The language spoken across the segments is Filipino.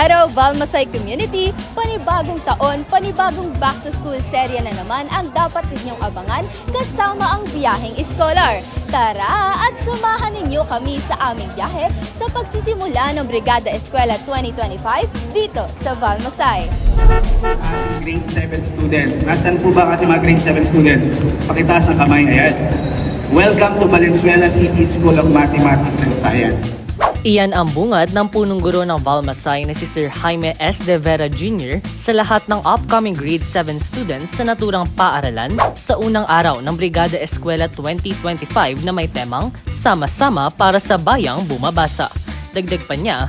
araw, Valmasay Community! Panibagong taon, panibagong back to school serya na naman ang dapat ninyong abangan kasama ang biyaheng scholar. Tara at sumahan ninyo kami sa aming biyahe sa pagsisimula ng Brigada Eskwela 2025 dito sa Valmasay. ating grade 7 students. Nasaan po ba kasi mga grade 7 students? Pakitaas ng kamay. Ayan. Welcome to Valenzuela City School of Mathematics and Science. Iyan ang bungad ng punong guro ng Valmasay na si Sir Jaime S. De Vera Jr. sa lahat ng upcoming grade 7 students sa naturang paaralan sa unang araw ng Brigada Eskwela 2025 na may temang Sama-sama para sa Bayang Bumabasa. Dagdag pa niya,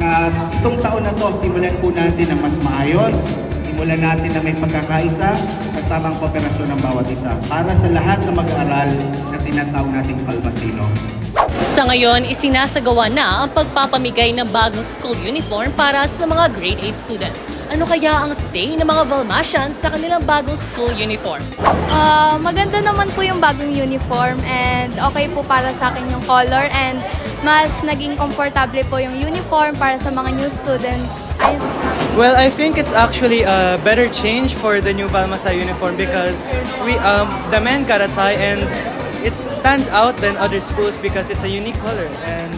Na itong taon na to, simulan po natin ng mas maayos. Simulan natin na may pagkakaisa at tamang kooperasyon ng bawat isa para sa lahat ng mag-aaral na tinatawag nating Palmasino. Sa ngayon, isinasagawa na ang pagpapamigay ng bagong school uniform para sa mga grade 8 students. Ano kaya ang say ng mga Valmasians sa kanilang bagong school uniform? Ah, maganda naman po yung bagong uniform and okay po para sa akin yung color and mas naging komportable po yung uniform para sa mga new students. Well, I think it's actually a better change for the new Balmasa uniform because we um the men got and it stands out than other schools because it's a unique color and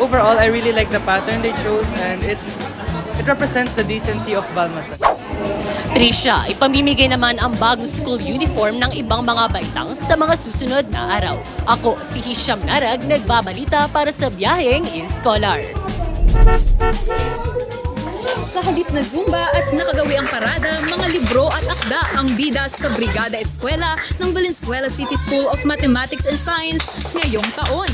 overall I really like the pattern they chose and it's it represents the decency of Balmasa. Trisha, ipamimigay naman ang bagong school uniform ng ibang mga baitang sa mga susunod na araw. Ako, si Hisham Narag, nagbabalita para sa biyaheng Scholar. Sa halip na Zumba at nakagawi ang parada, mga libro at akda ang bida sa Brigada Eskwela ng Valenzuela City School of Mathematics and Science ngayong taon.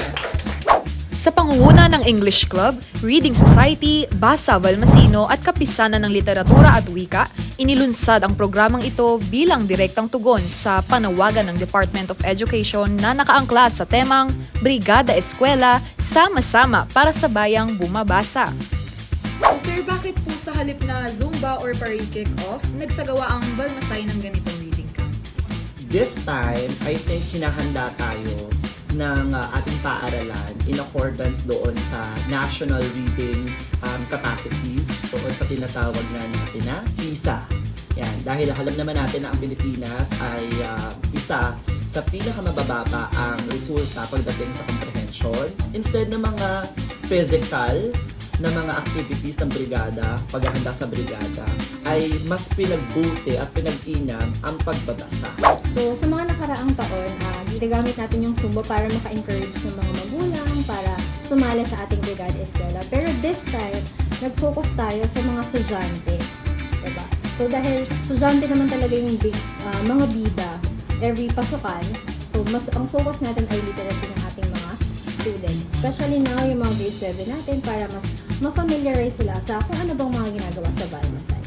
Sa pangunguna ng English Club, Reading Society, Basa Valmasino at Kapisanan ng Literatura at Wika, inilunsad ang programang ito bilang direktang tugon sa panawagan ng Department of Education na nakaangkla sa temang Brigada Eskwela, Sama-sama para sa Bayang Bumabasa. So sir, bakit po sa halip na Zumba or Pari Kick-Off, nagsagawa ang Balmasay ng ganitong reading camp? this time, I think hinahanda tayo ng uh, ating paaralan in accordance doon sa national reading um, capacity doon sa tinatawag na natin na PISA. Yan, dahil alam naman natin na ang Pilipinas ay uh, isa sa pinakamabababa ang resulta pagdating sa comprehension. Instead ng mga physical na mga activities ng brigada, paghahanda sa brigada, ay mas pinagbuti at pinag-inam ang pagbabasa. So, sa mga nakaraang taon, ah, ginagamit natin yung Zumba para maka-encourage ng mga magulang, para sumali sa ating Brigada Eskwela. Pero this time, nag-focus tayo sa mga estudyante. Diba? So, dahil estudyante naman talaga yung big, ah, mga bida, every pasukan, so mas ang focus natin ay literacy ng students. Especially now, yung mga grade 7 natin para mas ma-familiarize sila sa kung ano bang mga ginagawa sa Balmasay.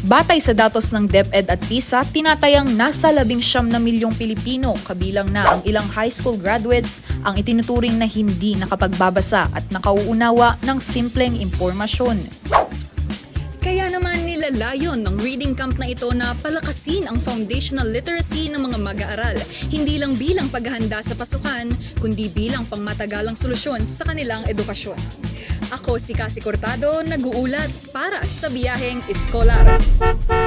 Batay sa datos ng DepEd at PISA, tinatayang nasa labing siyam na milyong Pilipino, kabilang na ang ilang high school graduates, ang itinuturing na hindi nakapagbabasa at nakauunawa ng simpleng impormasyon. Kaya naman nilalayon ng reading camp na ito na palakasin ang foundational literacy ng mga mag-aaral, hindi lang bilang paghahanda sa pasukan, kundi bilang pangmatagalang solusyon sa kanilang edukasyon. Ako si Cassie Cortado, nag-uulat para sa biyaheng Eskolar.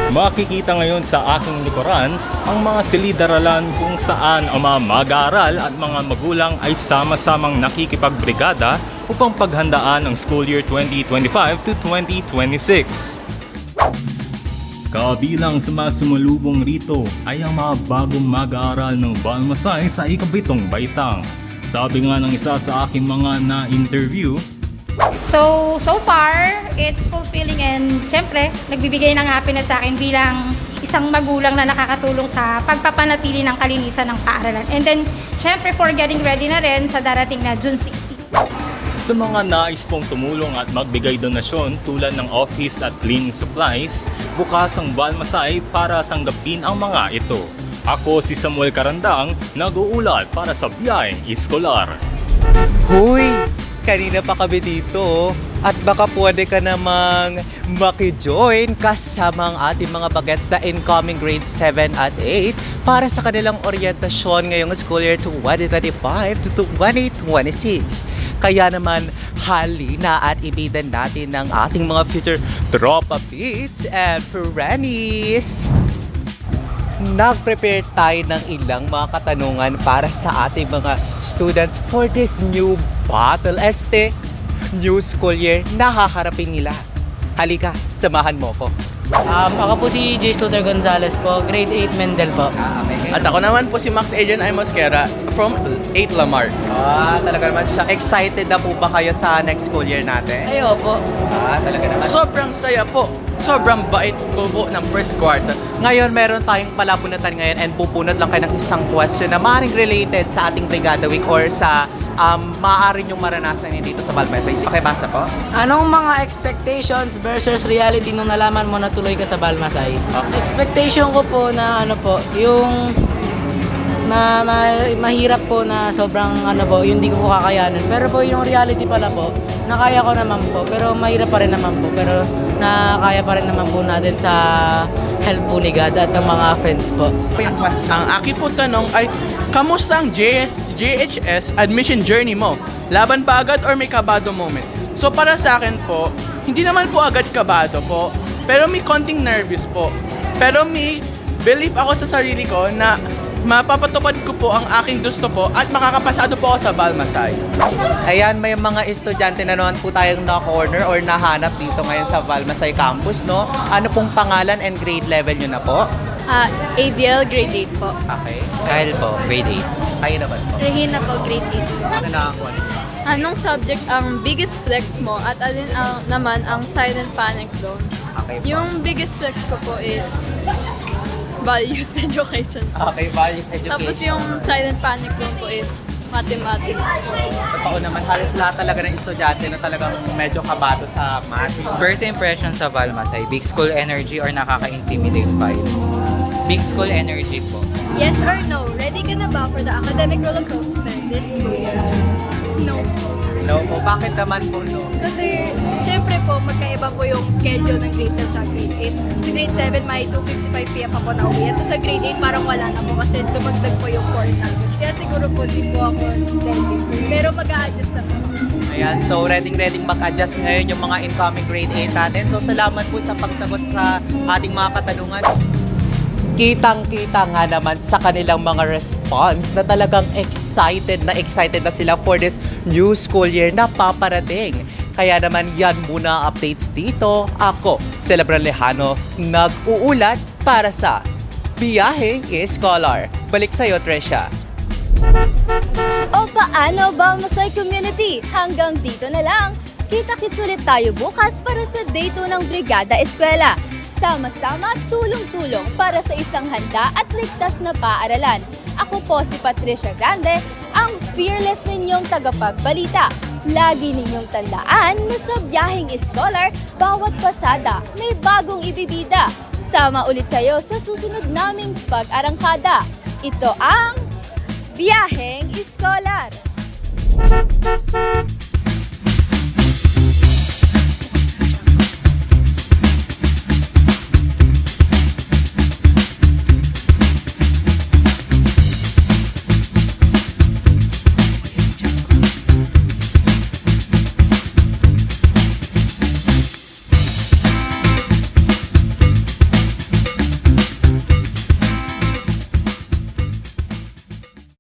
Makikita ngayon sa aking likuran ang mga silid-aralan kung saan ang mga mag-aaral at mga magulang ay sama-samang nakikipagbrigada upang paghandaan ang school year 2025 to 2026. Kabilang sa mga sumalubong rito ay ang mga bagong mag-aaral ng Balmasay sa ikabitong baitang. Sabi nga ng isa sa aking mga na-interview, So, so far, it's fulfilling and syempre, nagbibigay ng happiness sa akin bilang isang magulang na nakakatulong sa pagpapanatili ng kalinisan ng paaralan. And then, syempre, for getting ready na rin sa darating na June 16. Sa mga nais pong tumulong at magbigay donasyon tulad ng office at cleaning supplies, bukas ang Balmasay para tanggapin ang mga ito. Ako si Samuel Karandang, nag-uulat para sa Biyaheng Iskolar. Huy! Kanina pa kami dito at baka pwede ka namang makijoin kasama ang ating mga bagets na incoming grade 7 at 8 para sa kanilang orientasyon ngayong school year 2025 to 2026. Kaya naman, halina at ibidan natin ng ating mga future tropa pits and Ferranis. Nag-prepare tayo ng ilang mga katanungan para sa ating mga students for this new battle este new school year na haharapin nila. Halika, samahan mo ko. Um, ako po si Jace Luther Gonzalez po, grade 8 Mendel po. At ako naman po si Max Adrian I. Mosquera from 8 Lamar. Ah, talaga naman siya. Excited na po ba kayo sa next school year natin? Ayo po. Ah, talaga naman. Sobrang saya po. Sobrang bait ko po ng first quarter. Ngayon, meron tayong palapunatan ngayon and pupunot lang kayo ng isang question na maaaring related sa ating Brigada Week or sa um, maaari niyong maranasan niyo dito sa Balmesa. Pakibasa po. Anong mga expectations versus reality nung nalaman mo na tuloy ka sa Balmasay? Expectation ko po na ano po, yung ma, ma- mahirap po na sobrang ano po, yung di ko kakayanin. Pero po yung reality pala po, nakaya ko naman po, pero mahirap pa rin naman po. Pero nakaya pa rin naman po natin sa help po ni God at ng mga friends po. Ang aking po tanong ay, kamusta ang JS, JHS admission journey mo? Laban ba agad or may kabado moment? So para sa akin po, hindi naman po agad kabado po, pero may konting nervous po. Pero may belief ako sa sarili ko na mapapatupad ko po ang aking gusto po at makakapasado po ako sa Balmasay. Ayan, may mga estudyante na naman po tayong na-corner or nahanap dito ngayon sa Valmasay Campus, no? Ano pong pangalan and grade level nyo na po? Ah, ADL grade 8 po. Okay. Kyle po, grade 8. Kayo naman po. Regina po, grade 8. Ano nakakuha niyo? Anong subject ang biggest flex mo at alin ang, naman ang silent panic zone? Okay po. Yung biggest flex ko po is values education. Okay, values education. Tapos yung silent panic zone po is mathematics po. Totoo naman, halos lahat talaga ng estudyante na talagang medyo kabado sa math. First impression sa Balmasay, big school energy or nakaka-intimidate vibes? Big school energy po. Yes or no? Ka na ba for the academic roller coaster this year? No. No po, bakit naman po no? Kasi, syempre po, magkaiba po yung schedule ng grade 7 at grade 8. Sa grade 7, may 2.55pm pa po na uwi. At sa grade 8, parang wala na po kasi dumagdag po yung foreign language. Kaya siguro po, di po ako ready. Pero mag adjust na po. Ayan, so ready-ready mag-adjust ngayon yung mga incoming grade 8 natin. So salamat po sa pagsagot sa ating mga katanungan. Kitang-kita nga naman sa kanilang mga response na talagang excited na excited na sila for this new school year na paparating. Kaya naman yan muna updates dito. Ako, Celebran Lejano, nag-uulat para sa Biyaheng Scholar. Balik sa'yo, Tresha. O paano ba Masay Community? Hanggang dito na lang. Kita-kits ulit tayo bukas para sa Day 2 ng Brigada Eskwela. Sama-sama at tulong-tulong para sa isang handa at ligtas na paaralan. Ako po si Patricia Grande, ang fearless ninyong tagapagbalita. Lagi ninyong tandaan na sa biyaheng scholar, bawat pasada may bagong ibibida. Sama ulit kayo sa susunod naming pag-arangkada. Ito ang Biyaheng Scholar.